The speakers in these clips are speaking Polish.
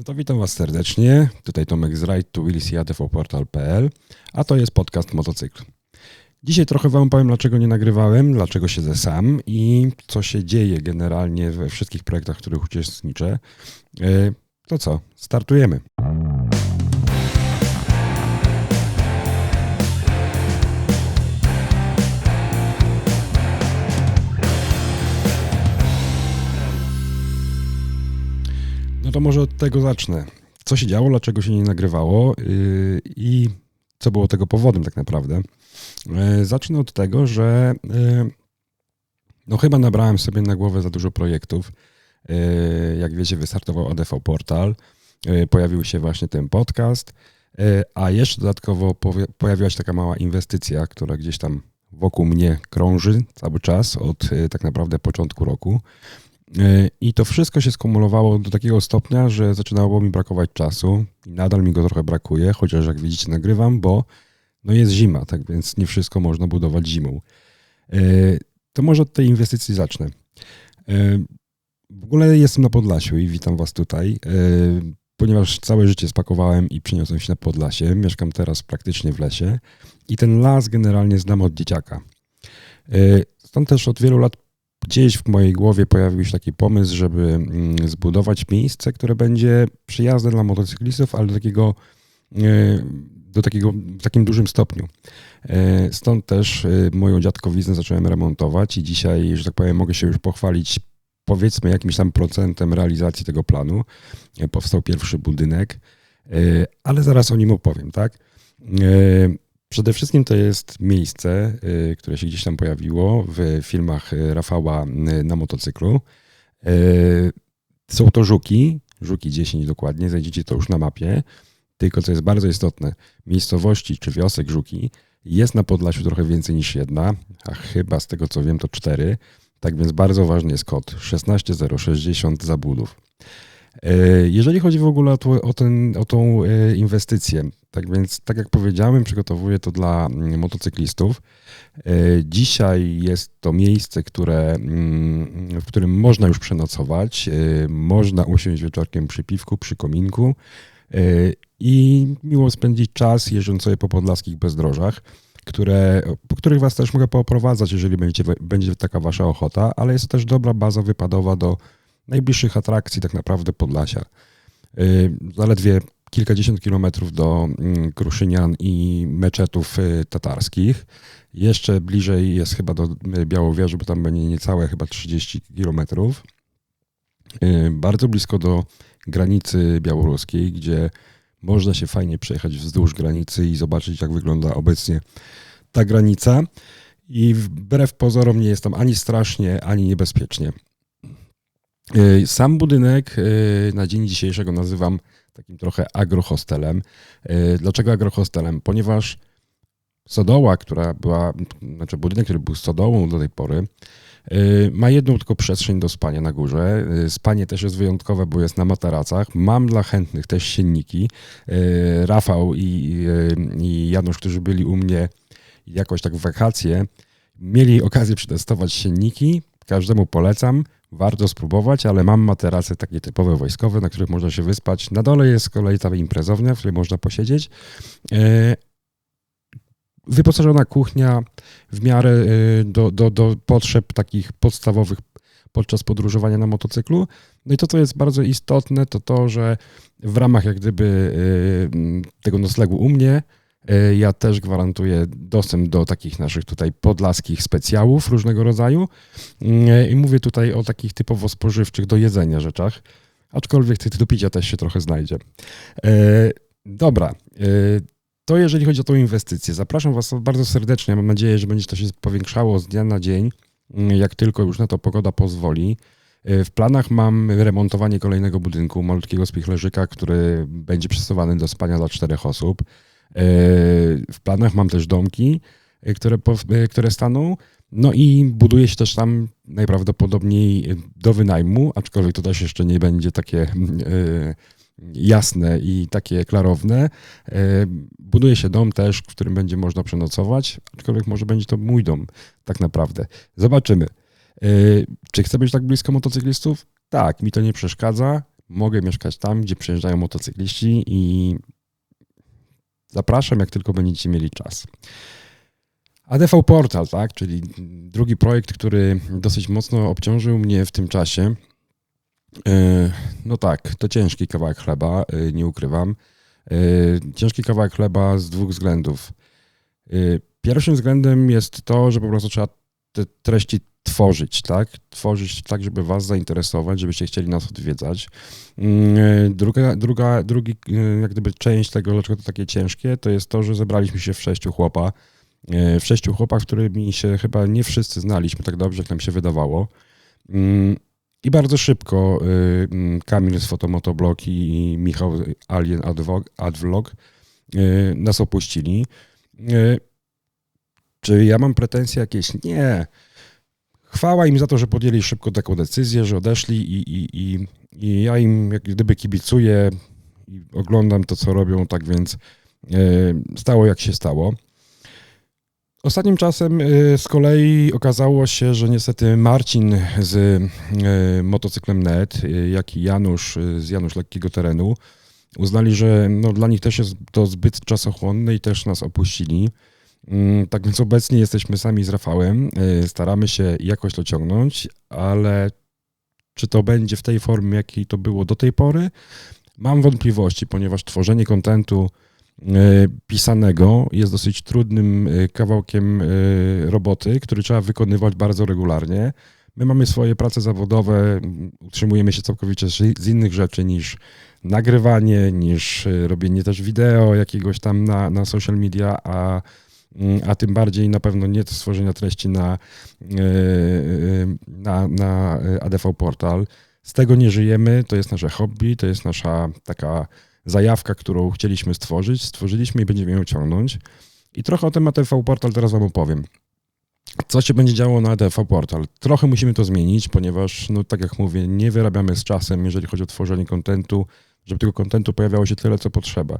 No to witam Was serdecznie. Tutaj Tomek z Ride to Willis Portal.pl, a to jest podcast Motocykl. Dzisiaj trochę Wam powiem, dlaczego nie nagrywałem, dlaczego siedzę sam i co się dzieje generalnie we wszystkich projektach, w których uczestniczę. E, to co, startujemy. No to może od tego zacznę. Co się działo, dlaczego się nie nagrywało yy, i co było tego powodem tak naprawdę. Yy, zacznę od tego, że yy, no chyba nabrałem sobie na głowę za dużo projektów. Yy, jak wiecie, wystartował ADV Portal, yy, pojawił się właśnie ten podcast, yy, a jeszcze dodatkowo pojawiła się taka mała inwestycja, która gdzieś tam wokół mnie krąży cały czas od tak naprawdę początku roku. E, I to wszystko się skumulowało do takiego stopnia, że zaczynało mi brakować czasu i nadal mi go trochę brakuje, chociaż jak widzicie nagrywam, bo no jest zima, tak więc nie wszystko można budować zimą. E, to może od tej inwestycji zacznę. E, w ogóle jestem na Podlasiu i witam Was tutaj, ponieważ całe życie spakowałem i przyniosłem się na Podlasie. Mieszkam teraz praktycznie w lesie i ten las generalnie znam od dzieciaka. Stąd też od wielu lat gdzieś w mojej głowie pojawił się taki pomysł, żeby mm, zbudować miejsce, które będzie przyjazne dla motocyklistów, ale do takiego, e, do takiego w takim dużym stopniu. E, stąd też e, moją dziadkowiznę zacząłem remontować i dzisiaj, że tak powiem, mogę się już pochwalić powiedzmy jakimś tam procentem realizacji tego planu. Powstał pierwszy budynek, ale zaraz o nim opowiem, tak? Przede wszystkim to jest miejsce, y, które się gdzieś tam pojawiło w filmach y, Rafała y, na motocyklu. Są to żuki, żuki 10 dokładnie, znajdziecie to już na mapie. Tylko co jest bardzo istotne, miejscowości czy wiosek żuki jest na Podlasiu trochę więcej niż jedna, a chyba z tego co wiem to cztery. Tak więc bardzo ważny jest kod 16060 Zabudów. Jeżeli chodzi w ogóle o, o, ten, o tą inwestycję, tak więc, tak jak powiedziałem, przygotowuję to dla mm, motocyklistów. E, dzisiaj jest to miejsce, które, mm, w którym można już przenocować, e, można usiąść wieczorkiem przy piwku, przy kominku e, i miło spędzić czas jeżdżąc sobie po podlaskich bezdrożach, które, po których Was też mogę pooprowadzać, jeżeli będzie, będzie taka Wasza ochota, ale jest to też dobra baza wypadowa do najbliższych atrakcji tak naprawdę Podlasia. Zaledwie kilkadziesiąt kilometrów do mm, Kruszynian i meczetów y, tatarskich. Jeszcze bliżej jest chyba do y, Białowieży, bo tam będzie niecałe chyba 30 kilometrów. Y, bardzo blisko do granicy białoruskiej, gdzie można się fajnie przejechać wzdłuż granicy i zobaczyć, jak wygląda obecnie ta granica. I wbrew pozorom nie jest tam ani strasznie, ani niebezpiecznie. Sam budynek na dzień dzisiejszego nazywam takim trochę agrohostelem. E, dlaczego agrohostelem? Ponieważ stodoła, która była, znaczy budynek, który był stodołą do tej pory, e, ma jedną tylko przestrzeń do spania na górze. E, spanie też jest wyjątkowe, bo jest na materacach. Mam dla chętnych też sienniki. Rafał i, i Janusz, którzy byli u mnie jakoś tak w wakacje, mieli okazję przetestować sienniki. Każdemu polecam. Warto spróbować, ale mam materace takie typowe wojskowe, na których można się wyspać. Na dole jest z kolei ta imprezownia, w której można posiedzieć. E, wyposażona kuchnia w miarę e, do, do, do potrzeb takich podstawowych podczas podróżowania na motocyklu. No i to, co jest bardzo istotne, to to, że w ramach jak gdyby e, tego noclegu u mnie ja też gwarantuję dostęp do takich naszych tutaj podlaskich specjałów różnego rodzaju. E, I mówię tutaj o takich typowo spożywczych do jedzenia rzeczach, aczkolwiek tych do picia też się trochę znajdzie. E, dobra, to jeżeli chodzi o tą inwestycję, zapraszam Was bardzo serdecznie. Mam nadzieję, że będzie to się powiększało z dnia na dzień, jak tylko już na to pogoda pozwoli. W planach mam remontowanie kolejnego budynku, malutkiego spichlerzyka, który będzie przystosowany do spania dla czterech osób. E, w planach mam też domki, e, które, e, które staną. No i buduje się też tam najprawdopodobniej do wynajmu, aczkolwiek to też jeszcze nie będzie takie jasne i takie klarowne. Buduje się dom też, w którym będzie można przenocować, aczkolwiek może będzie to mój dom tak naprawdę. Zobaczymy. Czy chcę być tak blisko motocyklistów? Tak, mi to nie przeszkadza. mogę mieszkać tam, gdzie przyjeżdżają motocykliści i zapraszam, jak tylko będziecie mieli czas. ADV Portal, tak, czyli drugi projekt, który dosyć mocno obciążył mnie w tym czasie. E, no tak, to ciężki kawałek chleba, e, nie ukrywam. E, ciężki kawałek chleba z dwóch względów. Pierwszym względem jest to, że po prostu trzeba te treści tworzyć, tak? Tworzyć tak, żeby was zainteresować, żebyście chcieli nas odwiedzać. Mm, druga, druga, drugi, jak gdyby część tego, dlaczego to takie ciężkie, to jest to, że zebraliśmy się w sześciu chłopa, w sześciu chłopach, którymi się chyba nie wszyscy znaliśmy tak dobrze, jak nam się wydawało. Mm, i bardzo szybko mm, Kamil z Fotomotoblog i Michał Alien Advlog nas opuścili. Czy ja mam pretensje jakieś? Nie. Chwała im za to, że podjęli szybko taką decyzję, że odeszli i, i, i, i ja im jak gdyby kibicuję i oglądam to, co robią, tak więc stało jak się stało. Ostatnim czasem y, z kolei okazało się, że niestety Marcin z y, motocyklem net, jak i Janusz z Janusz Lekkiego Terenu uznali, że no, dla nich też jest to zbyt czasochłonne i też nas opuścili. Mm, tak więc obecnie jesteśmy sami z Rafałem, staramy się jakoś to ciągnąć, ale czy to będzie w tej formie, jakiej to było do tej pory? Mam wątpliwości, ponieważ tworzenie kontentu E, pisanego jest dosyć trudnym e, kawałkiem e, roboty, który trzeba wykonywać bardzo regularnie. My mamy swoje prace zawodowe, utrzymujemy się całkowicie z innych rzeczy niż nagrywanie, niż robienie też wideo jakiegoś tam na, na social media, a, a tym bardziej na pewno nie to stworzenia treści na, na, na ADV Portal. Z tego nie żyjemy, to jest nasze hobby, to jest nasza taka zajawka, którą chcieliśmy stworzyć, stworzyliśmy i będziemy ją ciągnąć. I trochę o tym ATV Portal teraz Wam opowiem. Co się będzie działo na ATV Portal? Trochę musimy to zmienić, ponieważ, no tak jak mówię, nie wyrabiamy z czasem, jeżeli chodzi o tworzenie kontentu, żeby tego kontentu pojawiało się tyle, co potrzeba.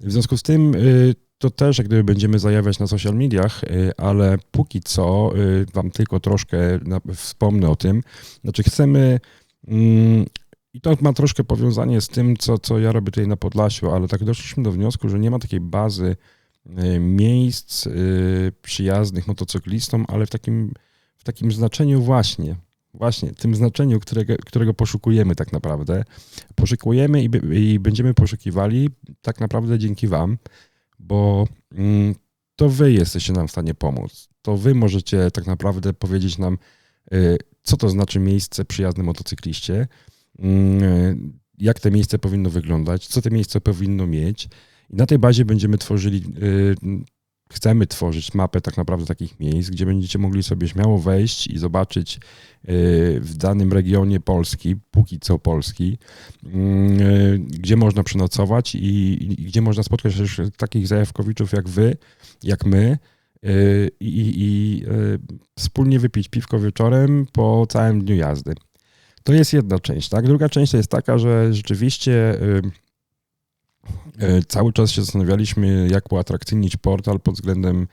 W związku z tym y, to też jak gdyby będziemy zajawiać na social mediach, y, ale póki co y, Wam tylko troszkę wspomnę o tym. Znaczy chcemy mm, i to ma troszkę powiązanie z tym, co, co ja robię tutaj na Podlasiu, ale tak doszliśmy do wniosku, że nie ma takiej bazy y, miejsc przyjaznych motocyklistom, ale w takim, w takim znaczeniu właśnie, właśnie, tym znaczeniu, którego, którego poszukujemy tak naprawdę. Poszukujemy i, i będziemy poszukiwali tak naprawdę dzięki Wam, bo mm, to Wy jesteście nam w stanie pomóc. To Wy możecie tak naprawdę powiedzieć nam, y, co to znaczy miejsce przyjazne motocykliście Mm, jak te miejsce powinno wyglądać, co te miejsce powinno mieć. I na tej bazie będziemy tworzyli, y, chcemy tworzyć mapę tak naprawdę takich miejsc, gdzie będziecie mogli sobie śmiało wejść i zobaczyć y, w danym regionie Polski, póki co Polski, mm, y, gdzie można przenocować i, gdzie można spotkać takich zajawkowiczów jak wy, jak my, i, i, i wspólnie wypić piwko wieczorem po całym dniu jazdy. To jest jedna część, tak? Druga część to jest taka, że rzeczywiście y, y, cały czas się zastanawialiśmy, jak uatrakcyjnić portal pod względem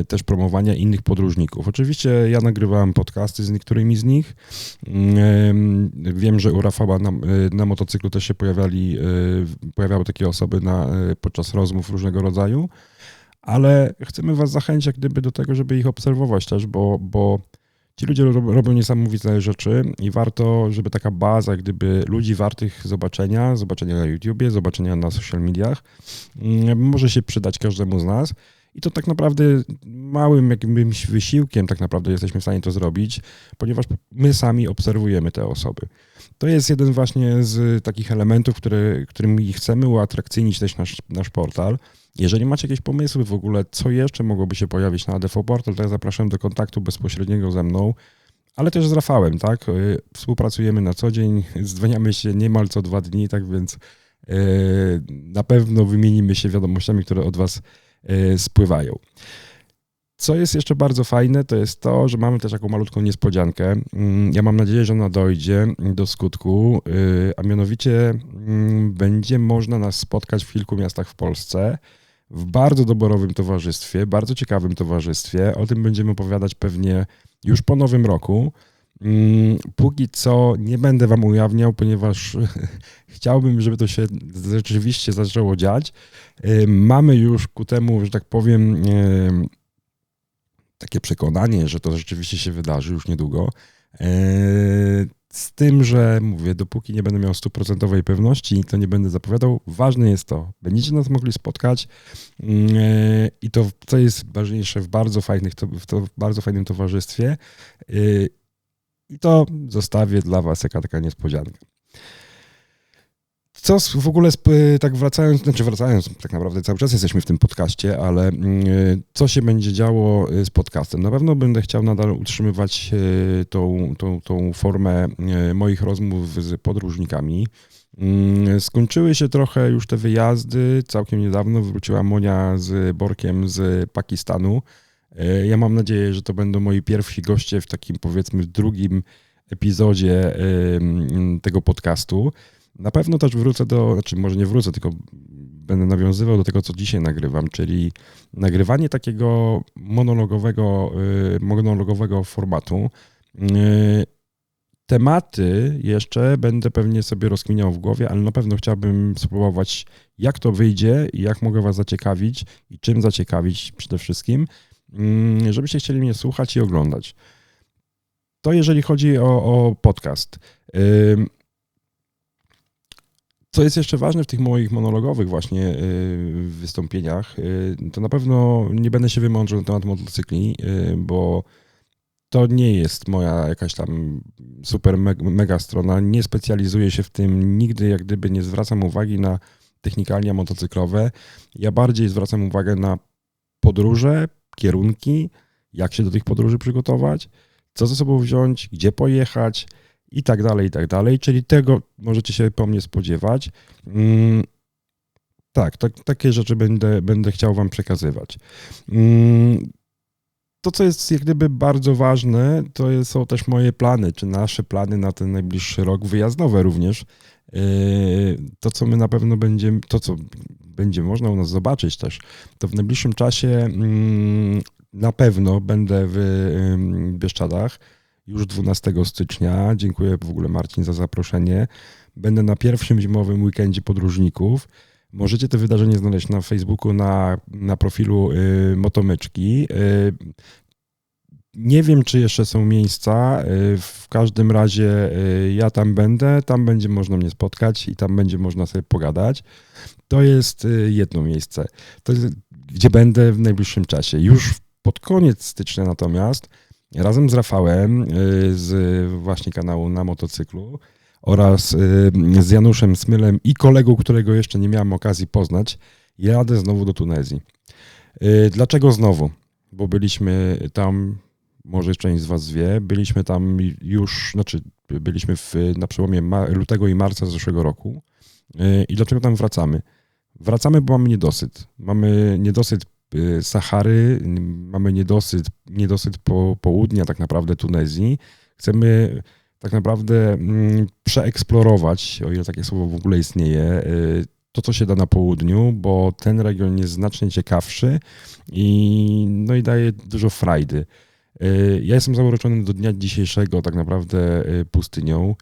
y, też promowania innych podróżników. Oczywiście ja nagrywałem podcasty z niektórymi z nich. Wiem, że u Rafała na, na motocyklu też się pojawiali, pojawiały takie osoby na, podczas rozmów różnego rodzaju, ale chcemy Was zachęcić jak gdyby do tego, żeby ich obserwować też, bo, bo Ci ludzie robią niesamowite rzeczy i warto, żeby taka baza, gdyby ludzi wartych zobaczenia, zobaczenia na YouTubie, zobaczenia na social mediach, mm, może się przydać każdemu z nas. I to tak naprawdę małym jakimś wysiłkiem tak naprawdę jesteśmy w stanie to zrobić, ponieważ my sami obserwujemy te osoby. To jest jeden właśnie z takich elementów, które, którymi chcemy uatrakcyjnić też nasz, nasz portal. Jeżeli macie jakieś pomysły w ogóle, co jeszcze mogłoby się pojawić na ADV Portal, to ja zapraszam do kontaktu bezpośredniego ze mną, ale też z Rafałem, tak? Y, współpracujemy na co dzień, dzwoniamy się niemal co dwa dni, tak więc y, na pewno wymienimy się wiadomościami, które od Was spływają. Co jest jeszcze bardzo fajne, to jest to, że mamy też taką malutką niespodziankę. Mm, ja mam nadzieję, że ona dojdzie do skutku, a mianowicie mm, będzie można nas spotkać w kilku miastach w Polsce w bardzo doborowym towarzystwie, bardzo ciekawym towarzystwie. O tym będziemy opowiadać pewnie już po nowym roku. Mm, póki co nie będę wam ujawniał, ponieważ chciałbym, żeby to się rzeczywiście zaczęło dziać. Mamy już ku temu, że tak powiem, takie przekonanie, że to rzeczywiście się wydarzy już niedługo. Y, z tym, że mówię, dopóki nie będę miał stuprocentowej pewności, to nie będę zapowiadał. Ważne jest to, będziecie nas mogli spotkać i to, co jest ważniejsze, w bardzo, fajnych, w, bardzo fajnym towarzystwie. I to zostawię dla Was jaka taka niespodzianka. Co w ogóle, tak wracając, znaczy wracając, tak naprawdę cały czas jesteśmy w tym podcaście, ale mm, co się będzie działo y, z podcastem? Na pewno będę chciał nadal utrzymywać y, tą, tą, tą formę y, moich rozmów z podróżnikami. Mm, skończyły się trochę już te wyjazdy. Całkiem niedawno wróciła Monia z Borkiem z Pakistanu. Ja mam nadzieję, że to będą moi pierwsi goście w takim powiedzmy drugim epizodzie tego podcastu. Na pewno też wrócę do, znaczy może nie wrócę, tylko będę nawiązywał do tego, co dzisiaj nagrywam, czyli nagrywanie takiego monologowego, y, monologowego formatu. Y, tematy jeszcze będę pewnie sobie rozkminiał w głowie, ale na pewno chciałbym spróbować, jak to wyjdzie i jak mogę Was zaciekawić i czym zaciekawić przede wszystkim, żebyście chcieli mnie słuchać i oglądać. To jeżeli chodzi o, o podcast. Co jest jeszcze ważne w tych moich monologowych właśnie y, wystąpieniach, y, to na pewno nie będę się wymądrzał na temat motocykli, y, bo to nie jest moja jakaś tam super mega strona. Nie specjalizuję się w tym, nigdy jak gdyby nie zwracam uwagi na technikalia motocyklowe. Ja bardziej zwracam uwagę na podróże, kierunki, jak się do tych podróży przygotować, co ze sobą wziąć, gdzie pojechać, i tak dalej, i tak dalej. Czyli tego możecie się po mnie spodziewać. Mm, tak, tak, takie rzeczy będę, będę chciał Wam przekazywać. Mm, to, co jest jak gdyby bardzo ważne, to są też moje plany, czy nasze plany na ten najbliższy rok, wyjazdowe również. Yy, to, co my na pewno będziemy, to, co będzie można u nas zobaczyć też, to w najbliższym czasie mm, na pewno będę w Bieszczadach już 12 stycznia. Dziękuję w ogóle Marcin za zaproszenie. Będę na pierwszym zimowym weekendzie podróżników. Możecie to wydarzenie znaleźć na Facebooku, na, na profilu y, Motomyczki. Y, nie wiem, czy jeszcze są miejsca. Y, w każdym razie y, ja tam będę, tam będzie można mnie spotkać i tam będzie można sobie pogadać. To jest y, jedno miejsce, jest, gdzie będę w najbliższym czasie. Już pod koniec stycznia natomiast razem z Rafałem z właśnie kanału na motocyklu oraz z Januszem Smylem i kolegą, którego jeszcze nie miałem okazji poznać, jadę znowu do Tunezji. Dlaczego znowu? Bo byliśmy tam, może część z Was wie, byliśmy tam już, znaczy byliśmy w, na przełomie lutego i marca zeszłego roku. I dlaczego tam wracamy? Wracamy, bo mamy niedosyt. Mamy niedosyt Y, Sahary, mamy niedosyt, niedosyt po, południa tak naprawdę Tunezji. Chcemy tak naprawdę mm, przeeksplorować, o ile takie słowo w ogóle istnieje, y, to, co się da na południu, bo ten region jest znacznie ciekawszy i, no i daje dużo frajdy. Y, ja jestem zauroczony do dnia dzisiejszego tak naprawdę pustynią.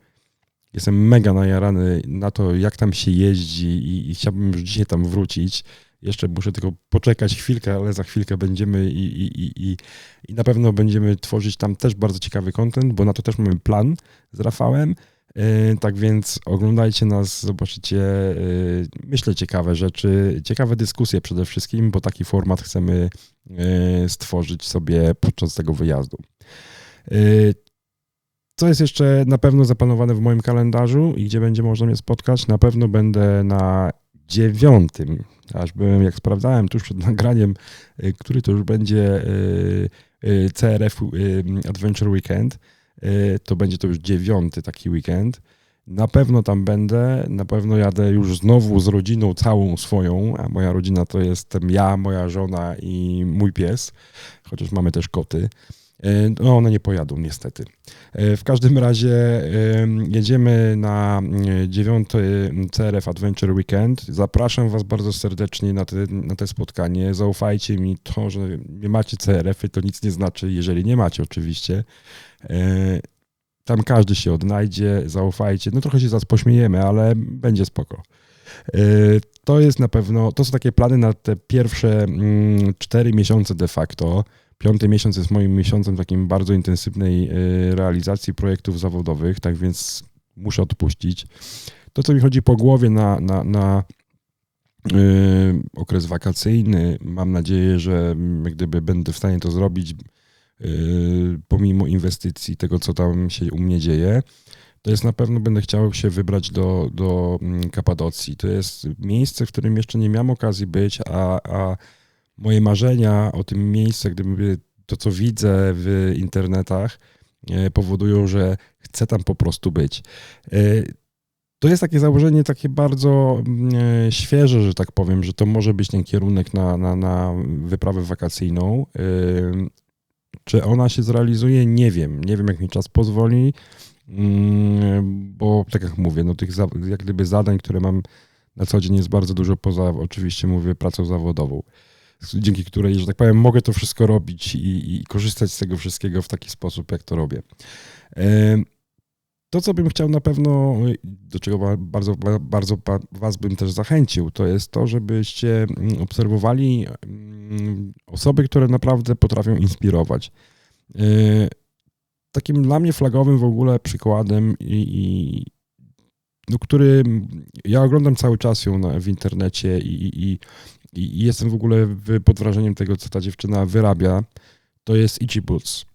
Jestem mega najarany na to, jak tam się jeździ i, i chciałbym już dzisiaj tam wrócić. Jeszcze muszę tylko poczekać chwilkę, ale za chwilkę będziemy i, i, i, i na pewno będziemy tworzyć tam też bardzo ciekawy content, bo na to też mamy plan z Rafałem. E, tak więc oglądajcie nas, zobaczycie, e, myślę, ciekawe rzeczy, ciekawe dyskusje przede wszystkim, bo taki format chcemy e, stworzyć sobie podczas tego wyjazdu. Co jest jeszcze na pewno zaplanowane w moim kalendarzu i gdzie będzie można mnie spotkać? Na pewno będę na dziewiątym, aż byłem, jak sprawdzałem tuż przed nagraniem, który to już będzie CRF Adventure Weekend, to będzie to już dziewiąty taki weekend. Na pewno tam będę, na pewno jadę już znowu z rodziną całą swoją, a moja rodzina to jestem ja, moja żona i mój pies, chociaż mamy też koty. E, no one nie pojadą niestety. E, w każdym razie jedziemy na e, dziewiąty CRF Adventure Weekend. Zapraszam Was bardzo serdecznie na te, na te spotkanie. Zaufajcie mi, to, że nie macie CRF-y, to nic nie znaczy, jeżeli nie macie oczywiście. Tam każdy się odnajdzie, zaufajcie. No trochę się zaraz pośmiejemy, ale będzie spoko. To jest na pewno, to są takie plany na te pierwsze mm, cztery miesiące de facto. Piąty miesiąc jest moim miesiącem takim bardzo intensywnej realizacji projektów zawodowych, tak więc muszę odpuścić. To, co mi chodzi po głowie na, na, na okres wakacyjny, mam nadzieję, że gdyby będę w stanie to zrobić, pomimo inwestycji, tego, co tam się u mnie dzieje, to jest na pewno będę chciał się wybrać do, do mm, Kapadocji. To jest miejsce, w którym jeszcze nie miałem okazji być, a, a moje marzenia o tym miejscu, gdyby to, co widzę w internetach, E, powodują, że chcę tam po prostu być. E, to jest takie założenie takie bardzo mm, świeże, że tak powiem, że to może być ten kierunek na, na, na wyprawę wakacyjną. Czy ona się zrealizuje? Nie wiem. Nie wiem, jak mi czas pozwoli, mm, bo tak jak mówię, no tych jak gdyby zadań, które mam na co dzień jest bardzo dużo poza, oczywiście mówię, pracą zawodową dzięki której, że tak powiem, mogę to wszystko robić i, i korzystać z tego wszystkiego w taki sposób, jak to robię. To, co bym chciał na pewno, do czego bardzo, bardzo Was bym też zachęcił, to jest to, żebyście mm, obserwowali mm, osoby, które naprawdę potrafią inspirować. E, takim dla mnie flagowym w ogóle przykładem i, i no, który ja oglądam cały czas ją na, w internecie i, i, i jestem w ogóle pod wrażeniem tego, co ta dziewczyna wyrabia, to jest Ichi Boots.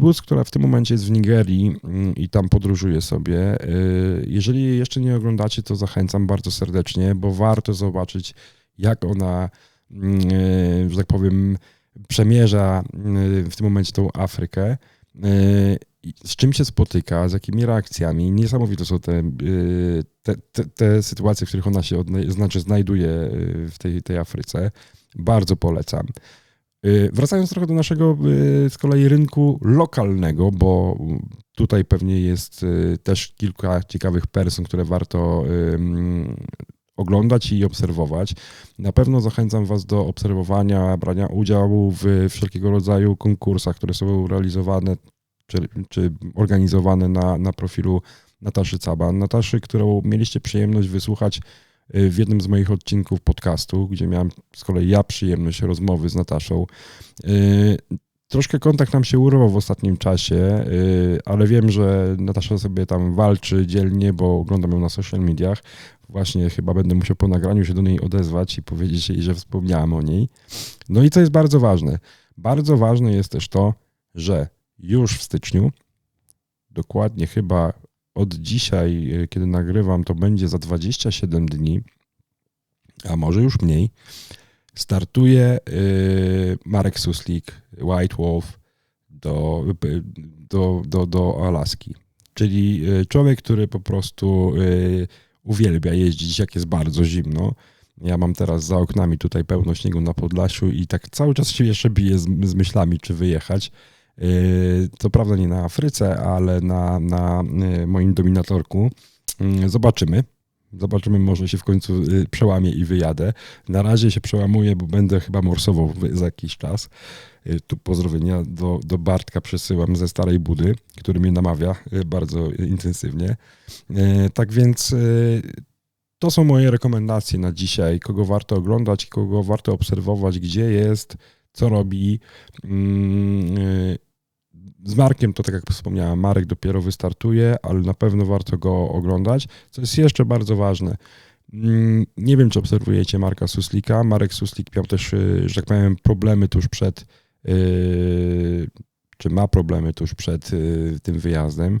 Boots, która w tym momencie jest w Nigerii mm, i tam podróżuje sobie. Y, jeżeli jeszcze nie oglądacie, to zachęcam bardzo serdecznie, bo warto zobaczyć, jak ona, mm, y, że tak powiem, przemierza y, w tym momencie tą Afrykę z czym się spotyka, z jakimi reakcjami. Niesamowite są te, te, te, te sytuacje, w których ona się odna- znaczy znajduje w tej, tej Afryce. Bardzo polecam. Y, wracając trochę do naszego z kolei rynku lokalnego, bo tutaj pewnie jest też kilka ciekawych person, które warto oglądać i obserwować. Na pewno zachęcam Was do obserwowania, brania udziału w wszelkiego rodzaju konkursach, które są realizowane czy, czy organizowane na, na profilu Nataszy Caban. Nataszy, którą mieliście przyjemność wysłuchać y, w jednym z moich odcinków podcastu, gdzie miałem z kolei ja przyjemność rozmowy z Nataszą. Y, troszkę kontakt nam się urwał w ostatnim czasie, y, ale wiem, że Natasza sobie tam walczy dzielnie, bo oglądam ją na social mediach. Właśnie chyba będę musiał po nagraniu się do niej odezwać i powiedzieć jej, że wspomniałem o niej. No i co jest bardzo ważne? Bardzo ważne jest też to, że już w styczniu. Dokładnie chyba od dzisiaj, e, kiedy nagrywam, to będzie za 27 dni, a może już mniej. Startuje e, Marek Suslik, White Wolf do, e, do, do, do Alaski. Czyli człowiek, który po prostu uwielbia jeździć, jak jest bardzo zimno. Ja mam teraz za oknami tutaj pełno śniegu na Podlasiu i tak cały czas się jeszcze biję z, z myślami, czy wyjechać. Yy, co prawda nie na Afryce, ale na, na yy, moim dominatorku. Yy, zobaczymy. Zobaczymy, może się w końcu przełamię i wyjadę. Na razie się przełamuję, bo będę chyba morsował za jakiś czas. Tu pozdrowienia do, do Bartka przesyłam ze Starej Budy, który mnie namawia bardzo intensywnie. Tak więc to są moje rekomendacje na dzisiaj, kogo warto oglądać, kogo warto obserwować, gdzie jest, co robi. Mm, z Markiem to tak jak wspomniałem, Marek dopiero wystartuje, ale na pewno warto go oglądać. Co jest jeszcze bardzo ważne, mm, nie wiem, czy obserwujecie Marka Suslika. Marek Suslik miał też, y, że tak powiem, problemy tuż przed, y, czy ma problemy tuż przed y, tym wyjazdem.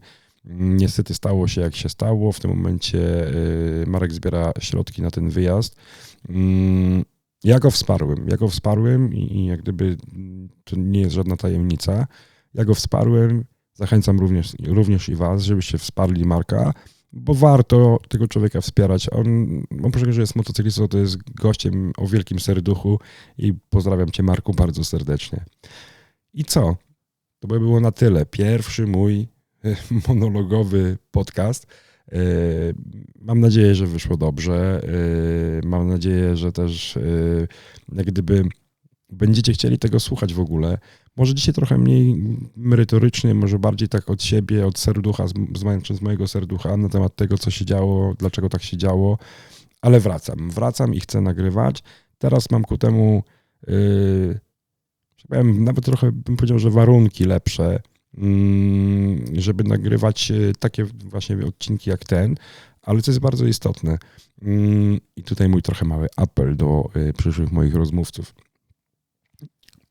Niestety stało się jak się stało. W tym momencie Marek zbiera środki na ten wyjazd. Mm, ja go wsparłem. Ja go wsparłem i jak gdyby to nie jest żadna tajemnica. Ja go wsparłem. Zachęcam również, również i Was, żebyście wsparli Marka, bo warto tego człowieka wspierać. On, oprócz tego, że jest motocyklistą, to jest gościem o wielkim serduchu i pozdrawiam Cię, Marku, bardzo serdecznie. I co? To by było na tyle. Pierwszy mój e, monologowy podcast. E, mam nadzieję, że wyszło dobrze. E, mam nadzieję, że też jak gdyby będziecie chcieli tego słuchać w ogóle, może dzisiaj trochę mniej merytorycznie, może bardziej tak od siebie, od serducha, z, z, mojego serducha na temat tego, co się działo, dlaczego tak się działo, ale wracam. Wracam i chcę nagrywać. Teraz mam ku temu, yy, nawet trochę bym powiedział, że warunki lepsze, yy, żeby nagrywać yy, takie właśnie odcinki jak ten, ale co jest bardzo istotne. Yy, I tutaj mój trochę mały apel do yy, przyszłych moich rozmówców.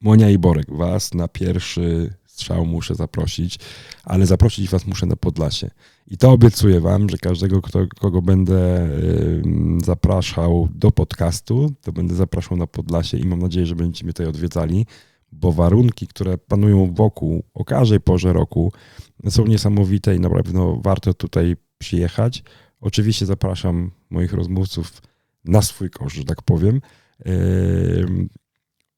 Monia i Borek, was na pierwszy strzał muszę zaprosić, ale zaprosić was muszę na Podlasie. I to obiecuję wam, że każdego, kto, kogo będę zapraszał do podcastu, to będę zapraszał na Podlasie i mam nadzieję, że będziecie mnie tutaj odwiedzali, bo warunki, które panują wokół o każdej porze roku są niesamowite i naprawdę no, warto tutaj przyjechać. Oczywiście zapraszam moich rozmówców na swój koszt, że tak powiem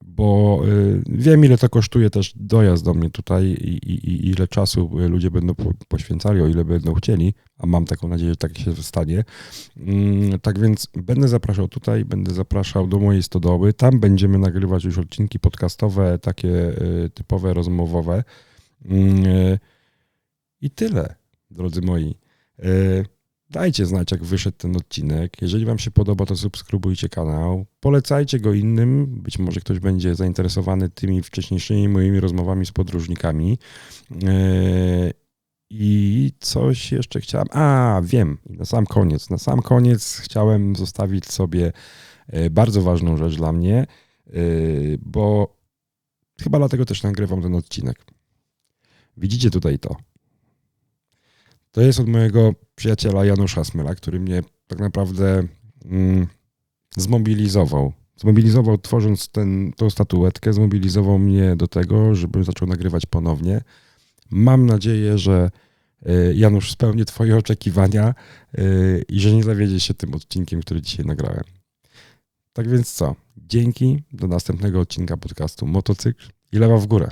bo y, wiem, ile to kosztuje też dojazd do mnie tutaj i, i, i ile czasu ludzie będą poświęcali, o ile będą chcieli, a mam taką nadzieję, że tak się stanie. Mm, tak więc będę zapraszał tutaj, będę zapraszał do mojej stodoły. Tam będziemy nagrywać już odcinki podcastowe, takie y, typowe, rozmowowe. Mm, y, I tyle, drodzy moi. Dajcie znać, jak wyszedł ten odcinek. Jeżeli Wam się podoba, to subskrybujcie kanał. Polecajcie go innym. Być może ktoś będzie zainteresowany tymi wcześniejszymi moimi rozmowami z podróżnikami. Yy, I coś jeszcze chciałem. A, wiem, na sam koniec. Na sam koniec chciałem zostawić sobie yy, bardzo ważną rzecz dla mnie, yy, bo chyba dlatego też nagrywam ten odcinek. Widzicie tutaj to. To jest od mojego przyjaciela Janusza Smyla, który mnie tak naprawdę mm, zmobilizował. Zmobilizował, tworząc ten, tą statuetkę, zmobilizował mnie do tego, żebym zaczął nagrywać ponownie. Mam nadzieję, że e, Janusz spełni Twoje oczekiwania e, i że nie zawiedzie się tym odcinkiem, który dzisiaj nagrałem. Tak więc co? Dzięki. Do następnego odcinka podcastu Motocykl i lewa w górę.